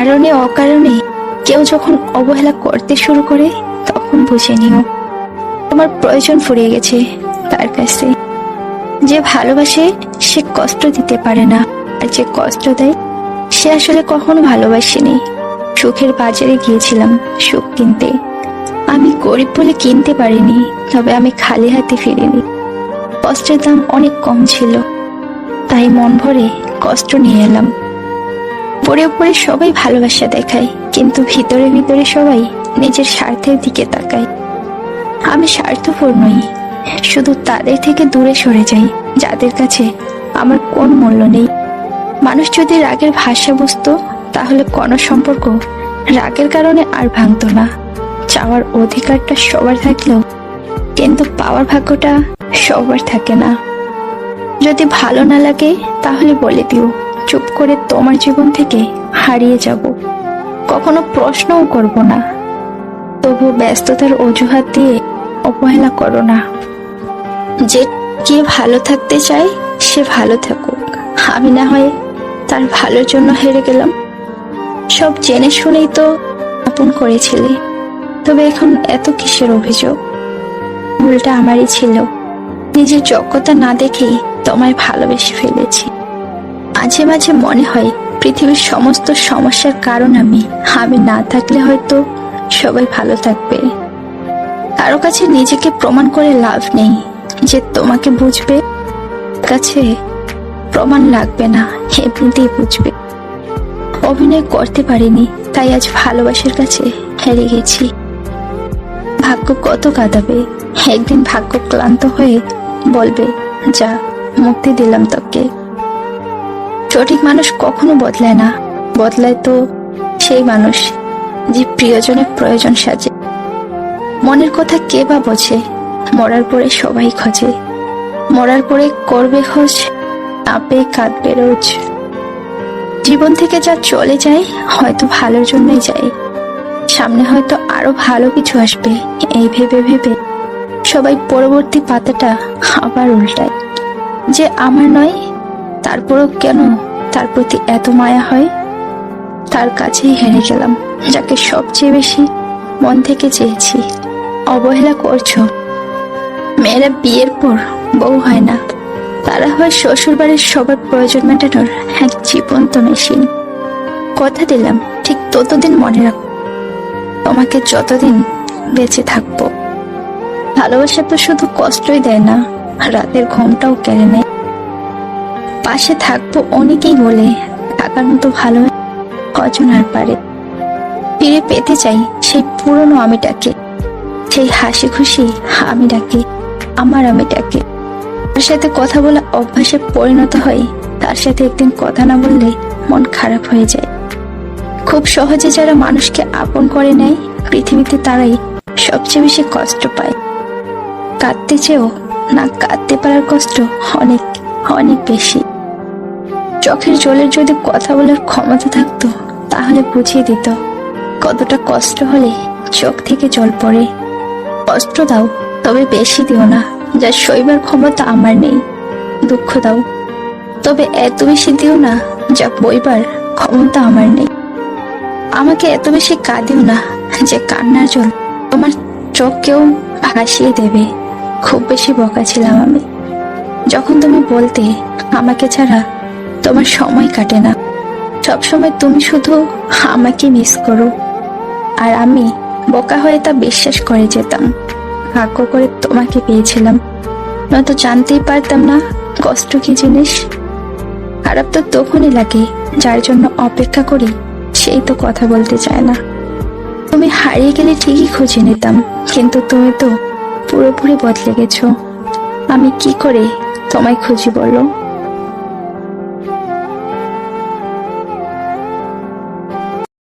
কারণে অকারণে কেউ যখন অবহেলা করতে শুরু করে, তখন বুঝে নিও, তোমার প্রয়োজন ফুরিয়ে গেছে তার কাছে। যে ভালোবাসে, সে কষ্ট দিতে পারে না, আর যে কষ্ট দেয়, সে আসলে কখনো ভালোবাসেনি। সুখের বাজারে গিয়েছিলাম সুখ কিনতে। আমি গরিব বলে কিনতে পারিনি, তবে আমি খালি হাতে ফিরিনি। কষ্টের দাম অনেক কম ছিল, তাই মন ভরে কষ্ট নিয়ে এলাম। পরে উপরে সবাই ভালোবাসা দেখায়, কিন্তু ভিতরে ভিতরে সবাই নিজের স্বার্থের দিকে তাকায়। আমি স্বার্থপর নই, শুধু তাদের থেকে দূরে সরে যাই, যাদের কাছে আমার কোন মূল্য নেই। মানুষ যদি রাগের ভাষা বুঝতো, তাহলে কোনো সম্পর্ক রাগের কারণে আর ভাঙতো না। চাওয়ার অধিকারটা সবার থাকলেও, কিন্তু পাওয়ার ভাগ্যটা সবার থাকে না। যদি ভালো না লাগে, তাহলে বলে দিও। চুপ করে তোমার জীবন থেকে হারিয়ে যাব। কখনো প্রশ্নও করব না। তবু ব্যস্ততার অজুহাত দিয়ে অবহেলা করো না। যে কে ভালো থাকতে চায়, সে ভালো থাকুক। আমি না হয় তার ভালোর জন্য হেরে গেলাম। সব জেনে শুনেই তো আপন করেছিলে। তবে এখন এত কিসের অভিযোগ? ভুলটা আমারই ছিল। নিজের যোগ্যতা না দেখেই তোমায় ভালোবেসে ফেলেছি। মাঝে মাঝে মনে হয় পৃথিবীর সমস্ত সমস্যার কারণ আমি। আমি না থাকলে হয়তো সবাই ভালো থাকবে। কারও কাছে নিজেকে প্রমাণ করে লাভ নেই। যে তোমাকে বুঝবে কাছে প্রমাণ লাগবে না, এমনিতেই বুঝবে। অভিনয় করতে পারিনি, তাই আজ ভালোবাসার কাছে হেরে গেছি। ভাগ্য কত কাঁদাবে? একদিন ভাগ্য ক্লান্ত হয়ে বলবে, যা, মুক্তি দিলাম তোকে। সঠিক মানুষ কখনো বদলায় না। বদলায় তো সেই মানুষ যে প্রিয়জনের প্রয়োজন সাজে। মনের কথা কে বা বোঝে, মরার পরে সবাই খোঁজে। মরার পরে করবে খোঁজ পেয়ে কাঁদবে রোজ। জীবন থেকে যা চলে যায়, হয়তো ভালোর জন্যই যায়। সামনে হয়তো আরও ভালো কিছু আসবে, এই ভেবে ভেবে সবাই পরবর্তী পাতাটা আবার উল্টায়। যে আমার নয় তারপরও কেন তার প্রতি এত মায়া হয়? তার কাছেই হেরে গেলাম, যাকে সবচেয়ে বেশি মন থেকে চেয়েছি। অবহেলা করছ। মেয়েরা বিয়ের পর বউ হয় না। তারা হয় শ্বশুর বাড়ির সবার প্রয়োজন মেটানোর এক জীবন্ত মেশিন। কথা দিলাম, ঠিক ততদিন মনে রাখ। তোমাকে যতদিন বেঁচে থাকব। ভালোবাসা তো শুধু কষ্টই দেয় না, রাতের ঘুমটাও কেড়ে নেয়। পাশে থাকব অনেকেই বলে থাকার মতো ভালো কজন আর পারে? ফিরে পেতে চাই সেই পুরনো আমিটাকে, সেই হাসি খুশি আমিটাকে, আমার আমিটাকে। তার সাথে কথা বলা অভ্যাসে পরিণত হয় তার সাথে একদিন কথা না বললে মন খারাপ হয়ে যায়। খুব সহজে যারা মানুষকে আপন করে নেয়, পৃথিবীতে তারাই সবচেয়ে বেশি কষ্ট পায়। কাঁদতে চেয়েও না কাঁদতে পারার কষ্ট অনেক অনেক বেশি। চোখের জলের যদি কথা বলার ক্ষমতা থাকতো, তাহলে বুঝিয়ে দিত, কতটা কষ্ট হলে চোখ থেকে জল পড়ে। কষ্ট দাও, তবে বেশি দিও না, যা সইবার ক্ষমতা আমার নেই। দুঃখ দাও, তবে এত বেশি দিও না, যা বইবার ক্ষমতা আমার নেই। আমাকে এত বেশি কাঁদিও না, যে কান্নার জল তোমার চোখকেও ভাসিয়ে দেবে। খুব বেশি বকা ছিলাম আমি। যখন তুমি বলতে, আমাকে ছাড়া তোমার সময় কাটে না। সবসময় তুমি শুধু আমাকে মিস করো। আর আমি বোকা হয়ে তা বিশ্বাস করে যেতাম। ভাগ্য করে তোমাকে পেয়েছিলাম। নয়তো জানতেই পারতাম না কষ্ট কি জিনিস। খারাপ তো তখনই লাগে, যার জন্য অপেক্ষা করি সেই তো কথা বলতে চায় না। তুমি হারিয়ে গেলে ঠিকই খুঁজে নিতাম, কিন্তু তুমি তো পুরোপুরি বদলে গেছো। আমি কি করে তোমায় খুঁজি বলো?